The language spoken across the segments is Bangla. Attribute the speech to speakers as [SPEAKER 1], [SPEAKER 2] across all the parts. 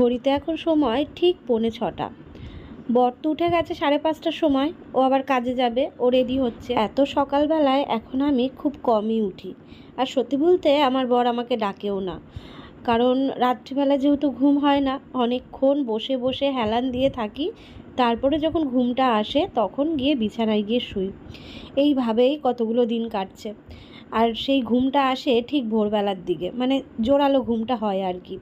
[SPEAKER 1] ঘড়িতে এখন সময় ঠিক পৌনে ছটা। বর তো উঠে গেছে সাড়ে পাঁচটার সময়, ও আবার কাজে যাবে, ও রেডি হচ্ছে। এত সকালবেলায় এখন আমি খুব কমই উঠি। আর সত্যি বলতে আমার বর আমাকে ডাকেও না। কারণ রাত্রিবেলা যেহেতু ঘুম হয় না, অনেকক্ষণ বসে বসে হেলান দিয়ে থাকি, তারপরে যখন ঘুমটা আসে তখন গিয়ে বিছানায় গিয়ে শুই। এইভাবেই কতগুলো দিন কাটছে। আর সেই ঘুমটা আসে ঠিক ভোরবেলার দিকে মানে জোরালো ঘুমটা হয় আর কি।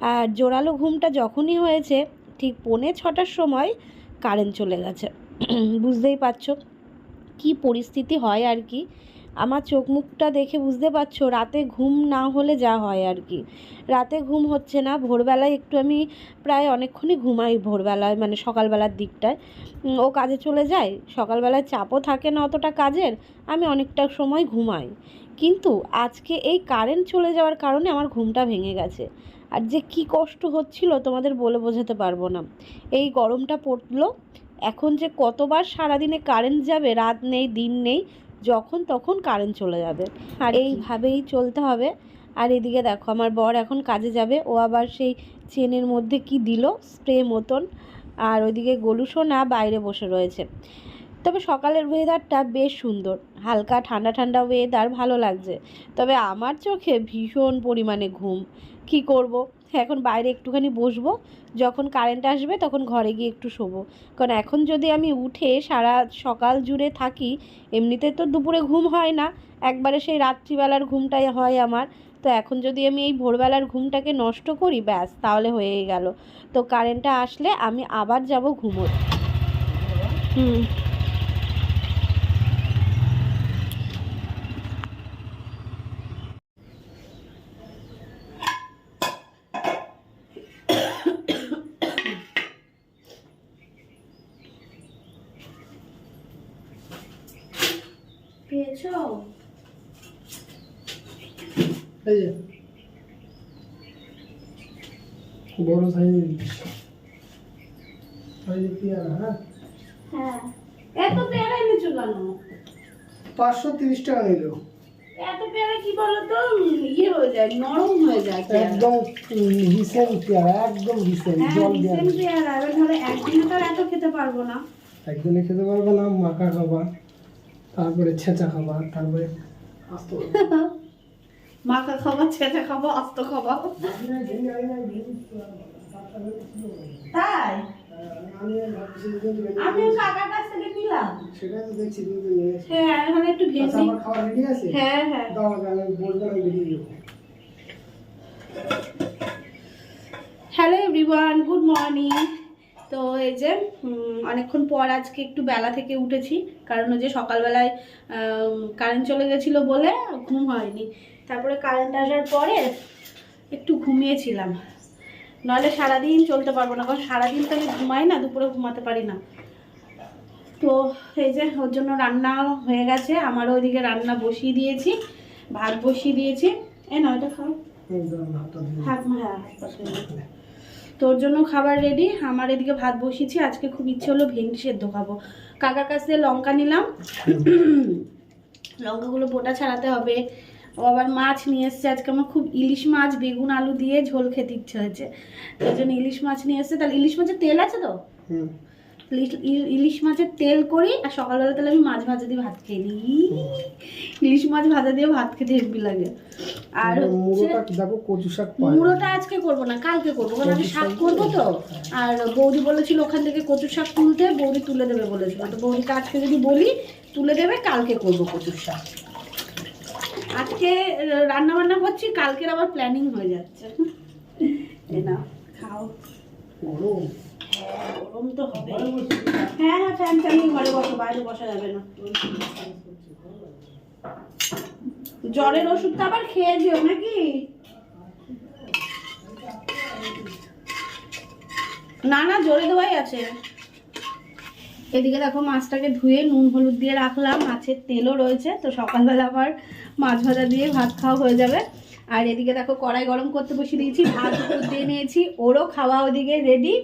[SPEAKER 1] আর জোরালো ঘুমটা যখনই হয়েছে, ঠিক পৌনে ছটার সময় কারেন্ট চলে গেছে। বুঝতেই পারছ কি পরিস্থিতি হয় আর কি। আমার চোখ মুখটা দেখে বুঝতে পারছ রাতে ঘুম না হলে যা হয় আর কি। রাতে ঘুম হচ্ছে না, ভোরবেলায় একটু আমি প্রায় অনেকক্ষণই ঘুমাই ভোরবেলায় মানে সকালবেলার দিকটায়। ও কাজে চলে যায়, সকালবেলায় চাপও থাকে না অতটা কাজের, আমি অনেকটা সময় ঘুমাই। কিন্তু আজকে এই কারেন্ট চলে যাওয়ার কারণে আমার ঘুমটা ভেঙে গেছে। আর যে কি কষ্ট হচ্ছিল তোমাদের বলে বোঝাতে পারব না। এই গরমটা পড়ল এখন যে কতবার সারাদিনে কারেন্ট যাবে রাত নেই দিন নেই যখন তখন কারেন্ট চলে যাবে। আর এইভাবেই চলতে হবে। আর এদিকে দেখো আমার বর এখন কাজে যাবে ও আবার সেই চেনের মধ্যে কি দিল? স্প্রে মতন। আর ওইদিকে গলুসোনা বাইরে বসে রয়েছে। তবে সকালের ওয়েদারটা বেশ সুন্দর। হালকা ঠান্ডা ঠান্ডা ওয়েদার ভালো লাগছে। তবে আমার চোখে ভীষণ পরিমাণে ঘুম। কি করব? এখন বাইরে একটুখানি বসবো। যখন কারেন্ট আসবে তখন ঘরে গিয়ে একটু শোবো। কারণ এখন যদি আমি উঠে সারা সকাল জুড়ে থাকি, এমনিতে তো দুপুরে ঘুম হয় না। একবারে সেই রাত্রিবেলার ঘুমটাই হয় আমার। তো এখন যদি আমি এই ভোরবেলার ঘুমটাকে নষ্ট করি, ব্যাস, তাহলে হয়েই গেল। তো কারেন্টটা আসলে আমি আবার যাব ঘুমোতে। হুম। পেয়েছ
[SPEAKER 2] এই যে। বড় সাইজের সাইজের পেয়ারা হ্যাঁ?
[SPEAKER 1] হ্যাঁ। এত পেয়ারা এনেছো কেন?
[SPEAKER 2] পাঁচশো তিরিশ টাকা নিল।
[SPEAKER 1] এত পেয়ারা কি বলো তো ইয়ে হয়ে যায় নরম হয়ে যায়
[SPEAKER 2] একদম পেয়ারা একদম
[SPEAKER 1] হ্যাঁ
[SPEAKER 2] জল
[SPEAKER 1] পেয়ারা। এবার ধরো একদিনে তো এত খেতে পারব না।
[SPEAKER 2] একদিনে খেতে পারব না মাখা খাবার তারপরে ছেঁচা খাবার তারপরে
[SPEAKER 1] মাখা খাব ছেঁচা খাব আস্ত খাব তাই? আমিও কাকার কাছ থেকে নিলাম।
[SPEAKER 2] সেটা তো দেখছি তুমি তো নিয়ে এসেছ।
[SPEAKER 1] হ্যাঁ এখানে একটু
[SPEAKER 2] আচ্ছা,
[SPEAKER 1] ভেজে।
[SPEAKER 2] আমার খাবার রেডি আছে?
[SPEAKER 1] হ্যাঁ হ্যাঁ।
[SPEAKER 2] দাও আমি বলব আমি বেরিয়ে
[SPEAKER 1] হ্যালো এভরিওয়ান গুড মর্নিং তো এই যে অনেকক্ষণ পর আজকে একটু বেলা থেকে উঠেছি কারণ ওই যে সকালবেলায় কারেন্ট চলে গেছিল বলে ঘুম হয়নি। তারপরে কারেন্ট আসার পরে একটু ঘুমিয়েছিলাম। নাহলে সারাদিন চলতে পারব না কারণ সারাদিন তো আমি ঘুমাই না দুপুরে ঘুমাতে পারি না। তো এই যে ওর জন্য রান্না হয়ে গেছে আমারও ওইদিকে রান্না বসিয়ে দিয়েছি ভাত বসিয়ে দিয়েছি। এ না খাও। হ্যাঁ নিয়ে। তোর জন্য খাবার রেডি আমার এদিকে ভাত বসিয়েছি, আজকে খুব ইচ্ছে হলো ভেন্ডি সেদ্ধ খাব। কাকার কাছ থেকে লঙ্কা নিলাম। লঙ্কাগুলো বোটা ছাড়াতে হবে। আবার মাছ নিয়ে এসছে, আজকে আমার খুব ইলিশ মাছ, বেগুন, আলু দিয়ে ঝোল খেতে ইচ্ছে হয়েছে। ওই জন্য ইলিশ মাছ নিয়ে এসছে। তাহলে ইলিশ মাছের তেল আছে তো? ইলিশ- মাছের তেল করি আর সকালবেলা তাহলে আমি মাছ ভাজা দিয়ে ভাত খেয়ে নিই। ইলিশ মাছ ভাজা দিয়ে ভাত খেতে হেব্বি লাগে। আর
[SPEAKER 2] এবার মুড়োটা
[SPEAKER 1] আজকে করব না কালকে করব কারণ আমি শাক করব তো। আর বৌদি বলেছিল ওখান থেকে কচুর শাক তুলতে বৌদি তুলে দেবে বলেছিল। তো বৌদিকে আজকে যদি বলি তুলে দেবে কালকে করব কচুর শাক। আজকে রান্না বান্না করছি কালকের আবার প্ল্যানিং হয়ে যাচ্ছে। এ না খাও।
[SPEAKER 2] গরম।
[SPEAKER 1] গরম তো হ্যাঁ হ্যাঁ বসো বসা আবার খেয়ে দিও নাকি? না না, জোরে দেওয়াই আছে। এদিকে দেখো, মাছটাকে ধুয়ে নুন, হলুদ দিয়ে রাখলাম। মাছের তেলও রয়েছে, তো সকালবেলা আবার মাছ ভাজা দিয়ে ভাত খাওয়া হয়ে যাবে। আর এদিকে দেখো, কড়াই গরম করতে বসিয়ে দিয়েছি, ভাত দিয়ে নিয়েছি, ওরও খাওয়া ওদিকে রেডি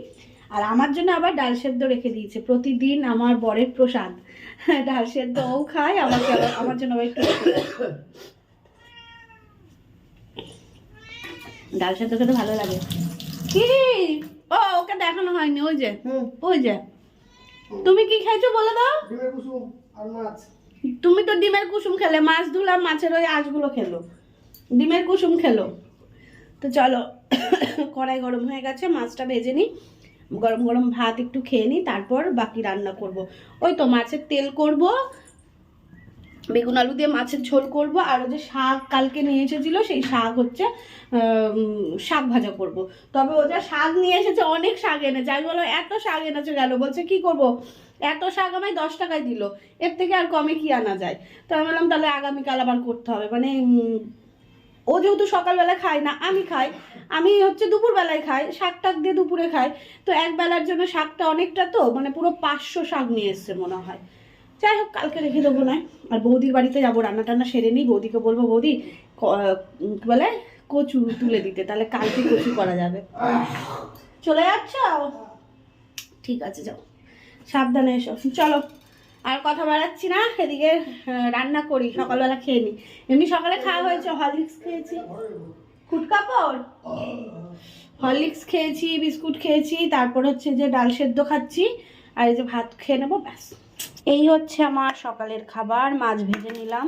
[SPEAKER 1] আর আমার জন্য আবার ডাল সেদ্ধ রেখে দিয়েছে। প্রতিদিন আমার বরের প্রসাদ। ডাল সেদ্ধ ও খায় আমাকে আমার জন্য আবার একটু ডাল সেদ্ধ খেতে ভালো লাগে। কি ও ওকে দেখানো হয়নি ওই যে। ওই যে। তুমি কি খাইছো বলে দাও? তুমি তো ডিমের কুসুম খেলে মাছ ধুলাম মাছের ওই আঁশগুলো খেলো। ডিমের কুসুম খেলো। তো চলো কড়াই গরম হয়ে গেছে মাছটা ভেজে নিই। গরম গরম ভাত একটু খেয়ে নিই, তারপর বাকি রান্না করব। ওই তো মাছের তেল করব, বেগুন আলু দিয়ে মাছের ঝোল করব, আর ওই যে শাক কালকে নিয়ে এসেছিল, সেই শাক হচ্ছে শাক ভাজা করব। তবে ও যা শাক নিয়ে এসেছে, অনেক শাক এনেছে। আমি বললাম, এত শাক এনেছে গেল বলছে, কি করব? এত শাক আমায় দশ টাকায় দিল। এর থেকে আর কমে কি আনা যায়? তো আমি বললাম, তাহলে আগামীকাল আবার করতে হবে। মানে ও যেহেতু সকালবেলা খায় না, আমি খাই। আমি হচ্ছে দুপুরবেলায় খাই শাক টাক দিয়ে দুপুরে খাই। তো এক বেলার জন্য শাকটা অনেকটা তো মানে পুরো পাঁচশো শাক নিয়ে এসছে মনে হয়। যাই হোক, কালকে রেখে দেবো না। আর বৌদির বাড়িতে যাব রান্না টান্না সেরে নিই। বৌদিকে বলব, বৌদি বলে? কচু তুলে দিতে, তাহলে কালকে কচু করা যাবে। চলে যাচ্ছ? ঠিক আছে, যাও। সাবধানে এসো। চলো। আর কথা বাড়াচ্ছি না আহ, রান্না করি সকালবেলা খেয়ে নিই এমনি সকালে খাওয়া হয়েছে হরলিক্স খেয়েছি। ফুটকাপড় হরলিক্স খেয়েছি বিস্কুট খেয়েছি তারপর হচ্ছে যে ডাল সেদ্ধ খাচ্ছি আর এই যে ভাত খেয়ে নেব ব্যাস। এই হচ্ছে আমার সকালের খাবার মাছ ভেজে নিলাম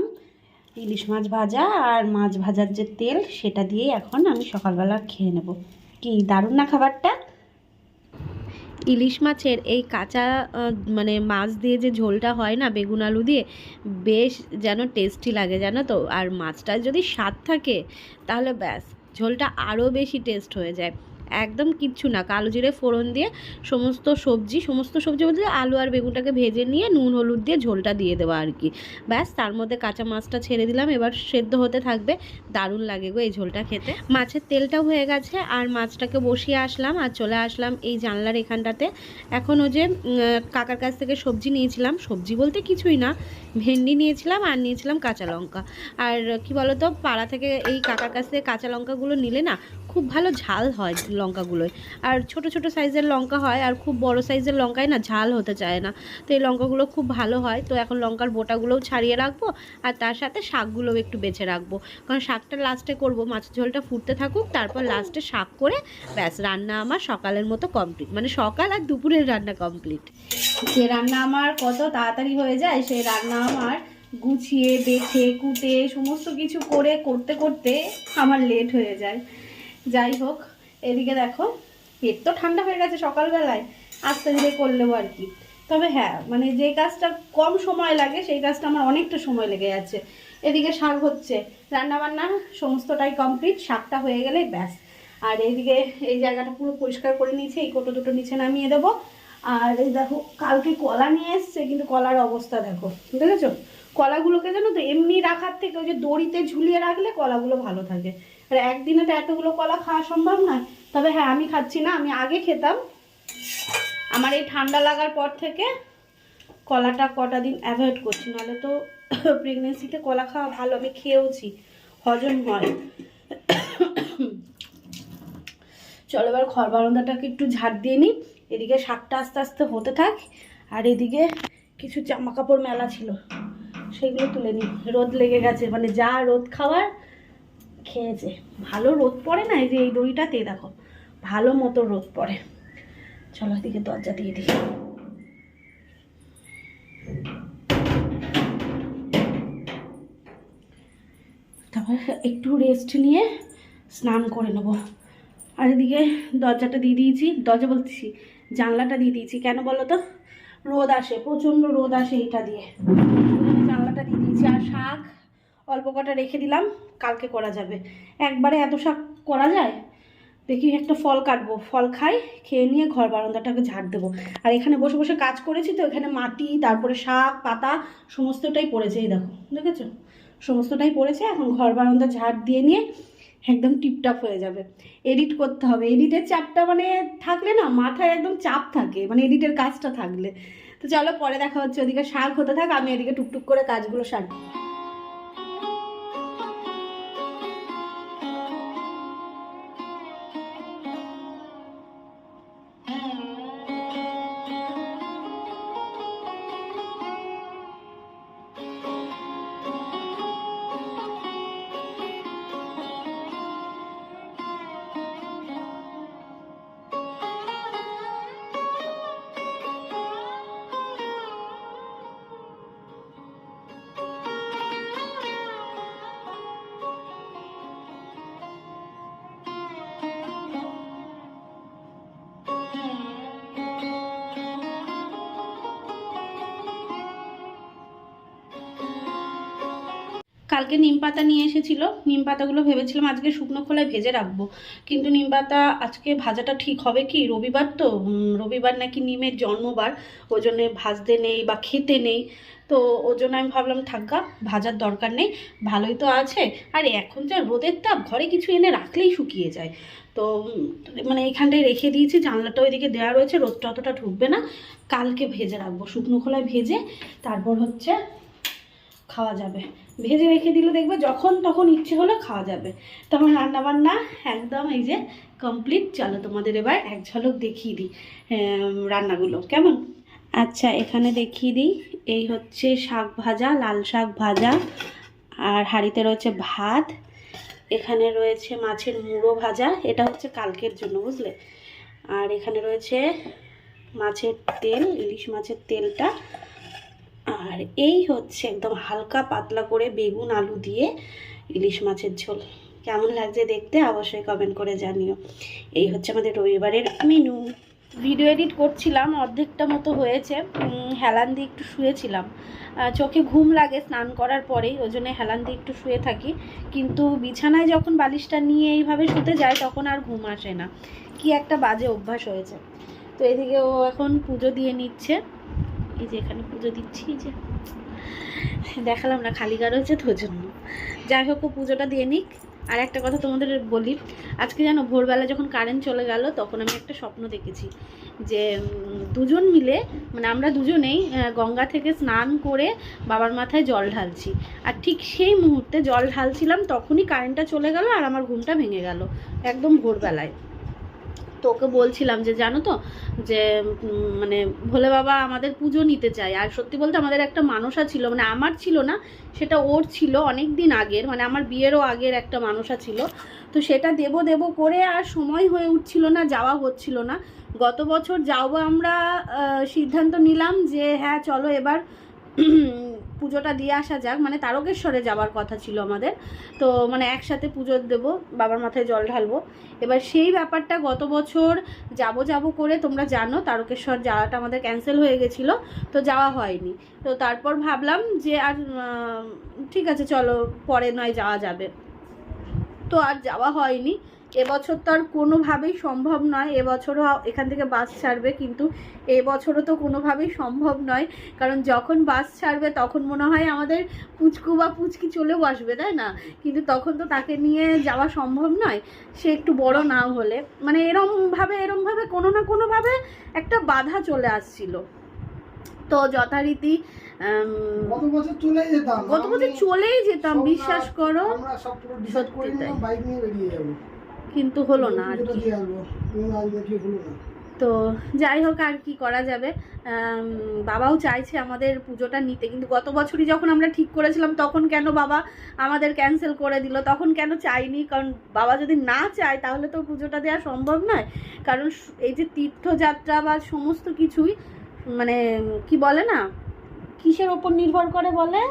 [SPEAKER 1] ইলিশ মাছ ভাজা আর মাছ ভাজার যে তেল সেটা দিয়ে এখন আমি সকালবেলা খেয়ে নেব। কি দারুণ না খাবারটা? ইলিশ মাছের এই কাঁচা মানে মাছ দিয়ে যে ঝোলটা হয় না, বেগুন আলু দিয়ে, বেশ যেন টেস্টি লাগে জানো তো। আর মাছটা যদি স্বাদ থাকে, তাহলে ব্যাস, ঝোলটা আরও বেশি টেস্ট হয়ে যায়। একদম কিচ্ছু না। কালো জিরে ফোড়ন দিয়ে সমস্ত সবজি সমস্ত সবজি বলতে আলু আর বেগুনটাকে ভেজে নিয়ে নুন, হলুদ দিয়ে ঝোলটা দিয়ে দেওয়া আর কি। ব্যাস, তার মধ্যে কাঁচা মাছটা ছেড়ে দিলাম। এবার সেদ্ধ হতে থাকবে। দারুণ লাগে গো এই ঝোলটা খেতে। মাছের তেলটাও হয়ে গেছে আর মাছটাকে বসিয়ে আসলাম আর চলে আসলাম এই জানলার এখানটাতে। এখন ও যে কাকার কাছ থেকে সবজি নিয়েছিলাম। সবজি বলতে কিছুই না। ভেন্ডি নিয়েছিলাম আর নিয়েছিলাম কাঁচা লঙ্কা। আর কি বলতো, পাড়া থেকে এই কাকার কাছ থেকে কাঁচা লঙ্কাগুলো নিলে না খুব ভালো ঝাল হয় লঙ্কাগুলোয়। আর ছোট ছোট সাইজের লঙ্কা হয়, আর খুব বড় সাইজের লঙ্কায় না ঝাল হতে চায় না। তো এই লঙ্কাগুলো খুব ভালো হয়। তো এখন লঙ্কার বোটাগুলোও ছাড়িয়ে রাখব, আর তার সাথে শাকগুলোও একটু বেছে রাখব। কারণ শাকটা লাস্টে করব, মাছের ঝোলটা ফুটতে থাকুক, তারপর লাস্টে শাক করে ব্যাস, রান্না আমার সকালের মতো কমপ্লিট মানে সকাল আর দুপুরের রান্না কমপ্লিট যে রান্না আমার কত তাড়াতাড়ি হয়ে যায় সেই রান্না আমার গুছিয়ে, বেছে, কুটে, সমস্ত কিছু করে, করতে করতে আমার লেট হয়ে যায়। যাই হোক, এদিকে দেখো, পেট তো ঠান্ডা হয়ে গেছে সকালবেলায়, আস্তে ধীরে করলেও আর কি। তবে হ্যাঁ মানে যে কাজটা কম সময় লাগে, সেই কাজটা আমার অনেকটা সময় লেগে যাচ্ছে এদিকে শাক হচ্ছে রান্না বান্না সমস্তটাই কমপ্লিট শাকটা হয়ে গেলে ব্যাস। আর এইদিকে এই জায়গাটা পুরো পরিষ্কার করে নিয়েছি, এই কোটো দুটো নিচে নামিয়ে দেবো। আর এই দেখো, কালকে কলা নিয়ে এসছে, কিন্তু কলার অবস্থা দেখো দেখেছ কলাগুলোকে জানো তো এমনি রাখার থেকে, ওই যে দড়িতে ঝুলিয়ে রাখলে কলাগুলো ভালো থাকে। আর একদিনে তো এতগুলো কলা খাওয়া সম্ভব নয়। তবে হ্যাঁ আমি খাচ্ছি না, আমি আগে খেতাম। আমার এই ঠান্ডা লাগার পর থেকে কলাটা কটা দিন অ্যাভয়েড করছি, নাহলে তো প্রেগনেন্সিতে কলা খাওয়া ভালো, আমি খেয়েওছি, হজম হয়। চলো এবার ঘর বারান্দাটাকে একটু ঝাড় দিয়ে নিই। এদিকে শাকটা আস্তে আস্তে হতে থাক, আর এদিকে কিছু জামা কাপড় মেলা ছিল, সেগুলো তুলে নিই। রোদ লেগে গেছে মানে যা রোদ খাওয়ার খেয়েছে। ভালো রোদ পড়ে না? এই যে এই দড়িটাতে দেখো, ভালো মতো রোদ পড়ে। চলো এদিকে দরজা দিয়ে দিই। তারপর একটু রেস্ট নিয়ে স্নান করে নেব। আর এদিকে দরজাটা দিয়ে দিয়েছি। দরজা বলতেছি, জানলাটা দিয়ে দিয়েছি। কেন বলো তো? রোদ আসে, প্রচণ্ড রোদ আসে এইটা দিয়ে। জানলাটা দিয়ে দিয়েছি। আর শাক অল্প কটা রেখে দিলাম, কালকে করা যাবে। একবারে এত শাক করা যায়? দেখি একটা ফল কাটবো। ফল খাই, খেয়ে নিয়ে ঘর বারান্দাটাকে ঝাড় দেবো। আর এখানে বসে বসে কাজ করেছি তো, এখানে মাটি, তারপরে শাক, পাতা, সমস্তটাই পড়েছে, এই দেখো, দেখেছ? সমস্তটাই পড়েছে, এখন ঘর বারান্দা ঝাড় দিয়ে নিয়ে একদম টিপটাপ হয়ে যাবে। এডিট করতে হবে। এডিটের চাপটা মানে থাকলে না, মাথায় একদম চাপ থাকে মানে এডিটের কাজটা থাকলে। তো চলো, পরে দেখা হচ্ছে, ওদিকে শাক হতে থাক, আমি এদিকে টুকটুক করে কাজগুলো সারি কালকে নিম পাতা নিয়ে এসেছিল। নিম পাতাগুলো ভেবেছিলাম আজকে শুকনো খোলায় ভেজে রাখব। কিন্তু নিম পাতা আজকে ভাজাটা ঠিক হবে কি? রবিবার তো? রবিবার নাকি নিমের জন্মবার। ওই জন্যে ভাজতে নেই বা খেতে নেই। তো ওই জন্য আমি ভাবলাম, থাকা ভাজার দরকার নেই। ভালোই তো আছে। আর এখন যা রোদের তাপ, ঘরে কিছু এনে রাখলেই শুকিয়ে যায়। তো মানে এখানটায় রেখে দিয়েছি, জানলাটা ওইদিকে দেওয়া রয়েছে, রোদটা অতটা ঢুকবে না। কালকে ভেজে রাখব। শুকনো খোলায় ভেজে তারপর হচ্ছে খাওয়া যাবে। ভেজে রেখে দিলে দেখবে যখন তখন ইচ্ছে হলো খাওয়া যাবে। তখন রান্নাবান্না একদম এই যে কমপ্লিট চলো তোমাদের এবার এক ঝলক দেখিয়ে দিই রান্নাগুলো। কেমন? আচ্ছা এখানে দেখিয়ে দিই। এই হচ্ছে শাক ভাজা, লাল শাক ভাজা, আর হাঁড়িতে রয়েছে ভাত। এখানে রয়েছে মাছের মুড়ো ভাজা, এটা হচ্ছে কালকের জন্য, বুঝলে? আর এখানে রয়েছে মাছের তেল, ইলিশ মাছের তেলটা আর এই হচ্ছে একদম হালকা পাতলা করে বেগুন আলু দিয়ে ইলিশ মাছের ঝোল। কেমন লাগছে দেখতে অবশ্যই কমেন্ট করে জানিও। এই হচ্ছে আমাদের রবিবারের মেনু ভিডিও এডিট করছিলাম, অর্ধেকটা মতো হয়েছে। হেলান দিয়ে একটু শুয়েছিলাম। চোখে ঘুম লাগে স্নান করার পরেই, ওই জন্য হেলান দিয়ে একটু শুয়ে থাকি। কিন্তু বিছানায় যখন বালিশটা নিয়ে এইভাবে শুতে যায়, তখন আর ঘুম আসে না। কি একটা বাজে অভ্যাস হয়েছে। তো এদিকে ও এখন পুজো দিয়ে নিচ্ছে। এই যে এখানে পুজো দিচ্ছি যে। দেখালাম না, খালি গা রয়েছে, তো জন্য। যাই হোক, ও পুজোটা দিয়ে নিক। আর একটা কথা তোমাদের বলি, আজকে জানো, ভোরবেলা যখন কারেন্ট চলে গেল, তখন আমি একটা স্বপ্ন দেখেছি যে দুজন মিলে মানে আমরা দুজনেই গঙ্গা থেকে স্নান করে বাবার মাথায় জল ঢালছি। আর ঠিক সেই মুহূর্তে জল ঢালছিলাম, তখনই কারেন্টটা চলে গেল আর আমার ঘুমটা ভেঙে গেল, একদম ভোরবেলায়। তো ওকে বলছিলাম যে, জানো তো? যে মানে ভোলে বাবা আমাদের পুজো নিতে চায়। আর সত্যি বলতে আমাদের একটা মানসা ছিল মানে আমার ছিল না, সেটা ওর ছিল অনেক দিন আগের মানে আমার বিয়েরও আগের একটা মানসা ছিল। তো সেটা দেব দেব করে আর সময় হয়ে উঠছিল না, যাওয়া হচ্ছিল না। গত বছর যাওয়া আমরা সিদ্ধান্ত নিলাম যে হ্যাঁ চলো এবার পুজোটা দিয়ে আসা যাক। মানে তারকেশ্বরে যাওয়ার কথা ছিল আমাদের। তো মানে একসাথে পুজো দেবো, বাবার মাথায় জল ঢালবো। এবার সেই ব্যাপারটা গত বছর যাব যাব করে তোমরা জানো, তারকেশ্বর যাওয়াটা আমাদের ক্যান্সেল হয়ে গেছিল, তো যাওয়া হয়নি। তো তারপর ভাবলাম যে আর ঠিক আছে, চলো, পরে নয় যাওয়া যাবে। তো আর যাওয়া হয়নি। এবছর তো আর কোনোভাবেই সম্ভব নয়। এবছরও এখান থেকে বাস ছাড়বে কিন্তু এবছরও তো কোনোভাবেই সম্ভব নয়। কারণ যখন বাস ছাড়বে তখন মনে হয় আমাদের পুচকু বা পুচকি চলেও আসবে তাই না? কিন্তু তখন তো তাকে নিয়ে যাওয়া সম্ভব নয়। সে একটু বড় না হলে। মানে এরমভাবে এরমভাবে কোনো না কোনোভাবে একটা বাধা চলে আসছিল। তো যথারীতি
[SPEAKER 2] গত বছর চলে যেতাম।
[SPEAKER 1] গত বছর চলেই যেতাম বিশ্বাস করো। সত্যি তাই।
[SPEAKER 2] বাইক নিয়ে বেরিয়ে যাব।
[SPEAKER 1] কিন্তু হলো না আর কি। তো যাই হোক আর কি করা যাবে। বাবাও চাইছে আমাদের পুজোটা নিতে, কিন্তু গত বছরই যখন আমরা ঠিক করেছিলাম তখন কেন বাবা আমাদের ক্যান্সেল করে দিল? তখন কেন চাইনি? কারণ বাবা যদি না চায় তাহলে তো পুজোটা দেওয়া সম্ভব নয়। কারণ এই যে তীর্থযাত্রা বা সমস্ত কিছুই মানে কি বলে না, কিসের ওপর নির্ভর করে বলে?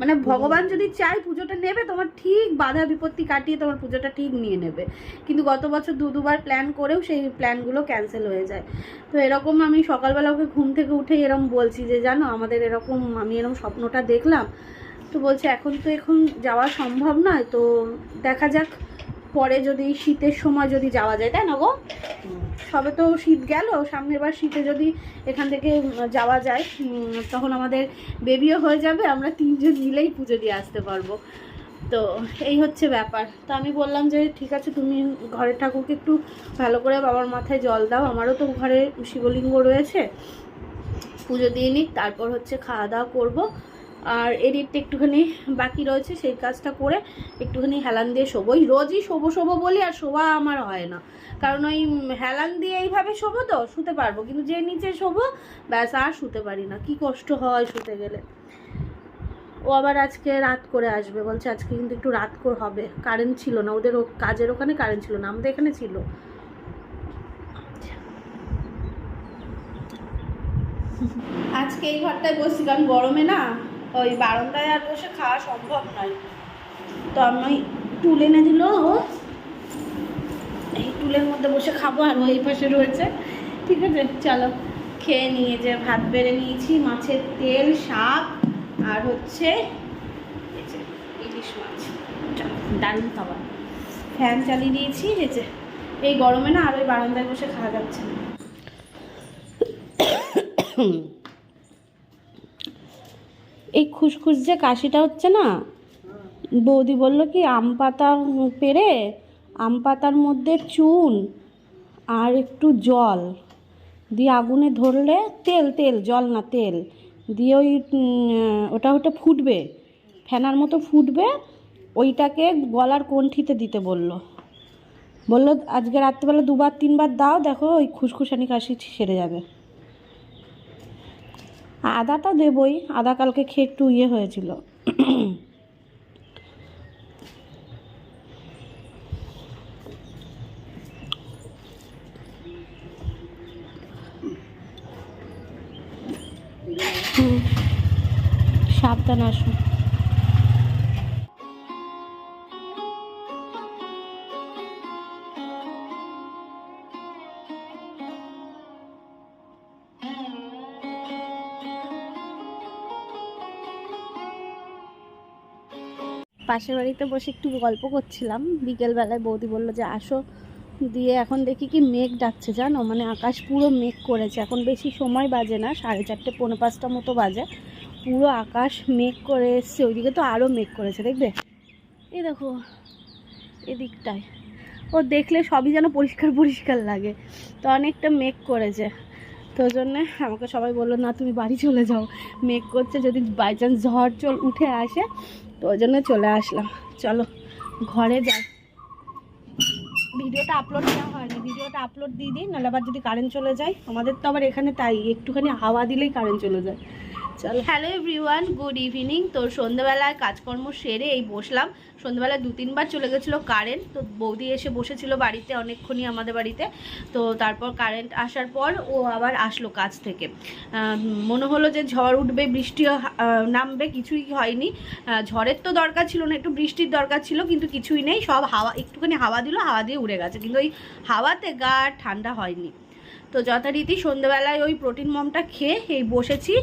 [SPEAKER 1] মানে ভগবান যদি চায় পুজোটা নেবে তোমার ঠিক বাধা বিপত্তি কাটিয়ে তোমার পুজোটা ঠিক নিয়ে নেবে। কিন্তু গত বছর দু দুবার প্ল্যান করেও সেই প্ল্যানগুলো ক্যান্সেল হয়ে যায়। তো এরকম আমি সকালবেলা ওকে ঘুম থেকে উঠে এরকম বলছি যে জানো আমাদের এরকম আমি এরকম স্বপ্নটা দেখলাম। তো বলছে এখন তো এখন যাওয়া সম্ভব নয় তো দেখা যাক। পরে যদি শীতের সময় যদি যাওয়া যায় তাই না গো? সবে তো শীত গেল সামনের বার শীতে যদি এখান থেকে যাওয়া যায় তখন আমাদের বেবিও হয়ে যাবে আমরা তিনজন মিলেই পুজো দিয়ে আসতে পারব। তো এই হচ্ছে ব্যাপার। তো আমি বললাম যে ঠিক আছে তুমি ঘরের ঠাকুরকে একটু ভালো করে বাবার মাথায় জল দাও আমারও তো ঘরে শিবলিঙ্গ রয়েছে। পুজো দিয়ে নিক তারপর হচ্ছে খাওয়া দাওয়া করব। আর এডিটটা একটুখানি বাকি রয়েছে, সেই কাজটা করে একটুখানি হেলান দিয়ে শোবো। ওই রোজই শোবো শোবো বলি আর শোভা আমার হয় না। কারণ ওই হেলান দিয়ে এইভাবে শোবো তো, শুতে পারব। কিন্তু যে নিচে শোবো, ব্যাস আর শুতে পারি না। কি কষ্ট হয় শুতে গেলে। ও আবার আজকে রাত করে আসবে। বলছে আজকে কিন্তু একটু রাত করে হবে। কারেন্ট ছিল না। ওদের কাজের ওখানে কারেন্ট ছিল না। আমাদের এখানে ছিল। আজকে এই ঘরটায় বসছি কারণ গরমে না ওই বারান্দায় আর বসে খাওয়া সম্ভব নয়। তো আমি টুল এনে দিল। ও এই টুলের মধ্যে বসে খাব আর ওই পাশে রয়েছে। ঠিক আছে, চলো। খেয়ে নিয়ে যে ভাত বেড়ে নিয়েছি, মাছের তেল, শাক আর হচ্ছে এই যে দারুণ খাবার। ফ্যান চালিয়ে দিয়েছি যে। এই গরমে না আর ওই বারান্দায় বসে খাওয়া যাচ্ছে না। এই খুসখুস যে কাশিটা হচ্ছে না? বৌদি বলল কি, আম পাতা পেরে, আম পাতার মধ্যে চুন আর একটু জল দিয়ে আগুনে ধরলে তেল তেল, জল না তেল দিয়ে ওই ওটা ওটা ফুটবে, ফেনার মতো ফুটবে, ওইটাকে গলার কণ্ঠিতে দিতে বলল। বলল, আজকে রাত্রিবেলা দুবার, তিনবার দাও, দেখো ওই খুসখুসানি কাশি সেরে যাবে। আদাটা দেবই আদা কালকে খেয়ে একটু ইয়ে হয়েছিল। সাবধান আসুন পাশের বাড়িতে বসে একটু গল্প করছিলাম। বিকেলবেলায় বৌদি বলল যে, আসো। দিয়ে এখন দেখি কি মেঘ ডাকছে, জানো? মানে আকাশ পুরো মেঘ করেছে। এখন বেশি সময় বাজে না, সাড়ে চারটে, পৌনে পাঁচটা মতো বাজে। পুরো আকাশ মেঘ করে এসছে। ওইদিকে তো আরও মেঘ করেছে, দেখবে? এই দেখো এদিকটায় ও দেখলে সবই যেন পরিষ্কার পরিষ্কার লাগে। তো অনেকটা মেঘ করেছে। তো জন্যে আমাকে সবাই বলল, না, তুমি বাড়ি চলে যাও। মেঘ করছে, যদি বাই চান্স ঝড় চল উঠে আসে তো ওই জন্য চলে আসলাম। চলো, ঘরে যাই। ভিডিওটা আপলোড দেওয়া হয়নি। ভিডিওটা আপলোড দিয়ে দিই, নাহলে আবার যদি কারেন্ট চলে যায়, আমাদের তো আবার এখানে তাই, একটুখানি হাওয়া দিলেই কারেন্ট চলে যায়। Hello everyone, good evening. তো সন্ধ্যেবেলায় কাজকর্ম সেরে এই বসলাম। সন্ধ্যেবেলায় দু তিনবার চলে গেছিল কারেন্ট। তো বৌদি এসে বসেছিল বাড়িতে অনেকক্ষণই আমাদের বাড়িতে। তো তারপর কারেন্ট আসার পর ও আবার আসলো কাজ থেকে। মনে হলো যে ঝড় উঠবে, বৃষ্টি নামবে, কিছুই হয়নি। ঝড়ের তো দরকার ছিল না, একটু বৃষ্টির দরকার ছিল, কিন্তু কিছুই নেই। সব হাওয়া, একটুখানি হাওয়া দিল, হাওয়া দিয়ে উড়ে গেছে। কিন্তু ওই হাওয়াতে গা ঠান্ডা হয়নি। তো যথারীতি সন্ধ্যেবেলায় ওই প্রোটিন মমটা খেয়ে এই বসেছি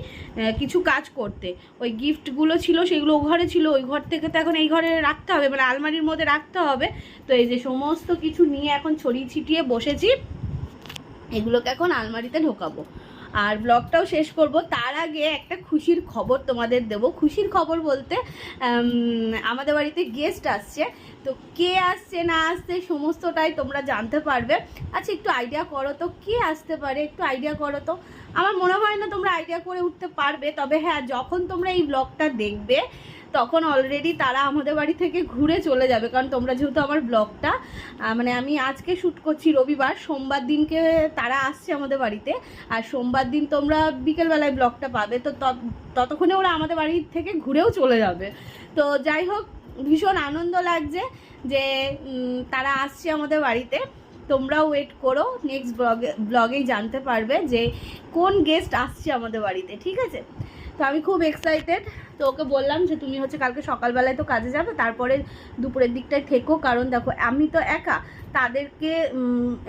[SPEAKER 1] কিছু কাজ করতে। ওই গিফটগুলো ছিল সেগুলো ও ঘরে ছিল, ওই ঘর থেকে তো এখন এই ঘরে রাখতে হবে মানে আলমারির মধ্যে রাখতে হবে। তো এই যে সমস্ত কিছু নিয়ে এখন ছড়িয়ে ছিটিয়ে বসেছি, এগুলোকে এখন আলমারিতে ঢোকাবো। আর ব্লগটাও শেষ করব। তার আগে একটা খুশির খবর তোমাদের দেব। খুশির খবর বলতে আমাদের বাড়িতে গেস্ট আসছে। তো কে আসছে, না আসছে, সমস্তটাই তোমরা জানতে পারবে। আচ্ছা একটু আইডিয়া করো তো, কে আসতে পারে? একটু আইডিয়া করো তো। আমার মনে হয় না তোমরা আইডিয়া করে উঠতে পারবে, তবে হ্যাঁ যখন তোমরা এই ব্লগটা দেখবে, তখন অলরেডি তারা আমাদের বাড়ি থেকে ঘুরে চলে যাবে। কারণ তোমরা যেহেতু আমার ব্লগটা মানে আমি আজকে শ্যুট করছি রবিবার, সোমবার দিনকে তারা আসছে আমাদের বাড়িতে, আর সোমবার দিন তোমরা বিকেলবেলায় ব্লগটা পাবে। তো তত- ততক্ষণে ওরা আমাদের বাড়ি থেকে ঘুরেও চলে যাবে। তো যাই হোক ভীষণ আনন্দ লাগছে যে তারা আসছে আমাদের বাড়িতে। তোমরাও ওয়েট করো নেক্সট ব্লগে ব্লগেই জানতে পারবে যে কোন গেস্ট আসছে আমাদের বাড়িতে, ঠিক আছে? তো আমি খুব এক্সাইটেড তো ওকে বললাম যে, তুমি হচ্ছে কালকে সকালবেলায় তো কাজে যাবে, তারপরে দুপুরের দিকটায় থেকো, কারণ দেখো, আমি তো একা, তাদেরকে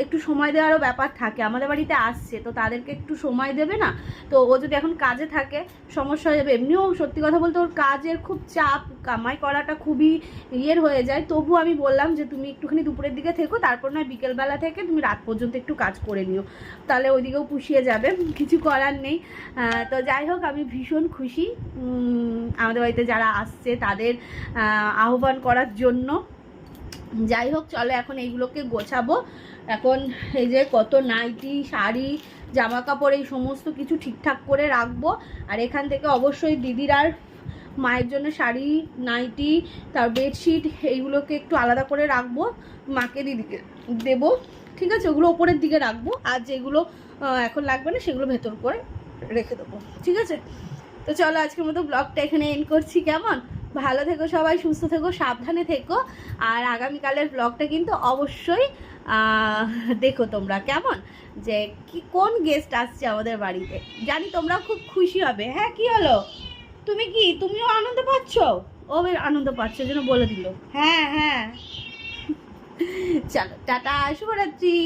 [SPEAKER 1] একটু সময় দেওয়ারও ব্যাপার থাকে, আমাদের বাড়িতে আসছে, তো তাদেরকে একটু সময় দেবে না? তো ও যদি এখন কাজে থাকে, সমস্যা হয়ে যাবে। এমনিও সত্যি কথা বলতে ওর কাজের খুব চাপ, কামাই করাটা খুবই ইয়ের হয়ে যায়, তবু আমি বললাম যে, তুমি একটুখানি দুপুরের দিকে থেকো, তারপর নয় বিকেলবেলা থেকে তুমি রাত পর্যন্ত একটু কাজ করে নিও। তাহলে ওইদিকেও পুষিয়ে যাবে, কিছু করার নেই। তো যাই হোক, আমি ভীষণ খুশি। আমাদের বাড়িতে যারা আসছে তাদের আহ্বান করার জন্য। যাই হোক, চলো এখন এইগুলোকে গোছাবো। এখন এই যে কত নাইটি, শাড়ি জামা কাপড় এই সমস্ত কিছু ঠিকঠাক করে রাখব। আর এখান থেকে অবশ্যই দিদির আর মায়ের জন্য শাড়ি, নাইটি, তার বেডশিট, এইগুলোকে একটু আলাদা করে রাখব। মাকে দিদিকে দেবো। ঠিক আছে? ওগুলো ওপরের দিকে রাখব। আর যেগুলো এখন লাগবে না, সেগুলো ভেতর করে রেখে দেবো। ঠিক আছে? তো চলো আজকের মতো ব্লগটা এখানে এন্ড করছি, কেমন? ভালো থেকো সবাই, সুস্থ থেকো, সাবধানে থেকো। আর আগামীকালের ব্লগটা কিন্তু অবশ্যই দেখো তোমরা, কেমন? যে কি, কোন গেস্ট আসছে আমাদের বাড়িতে? জানি তোমরা খুব খুশি হবে। হ্যাঁ কি হলো? তুমি কি? তুমিও আনন্দ পাচ্ছ? ও আনন্দ পাচ্ছ, যেন বলে দিল। হ্যাঁ হ্যাঁ। চলো, টাটা, শুভরাত্রি।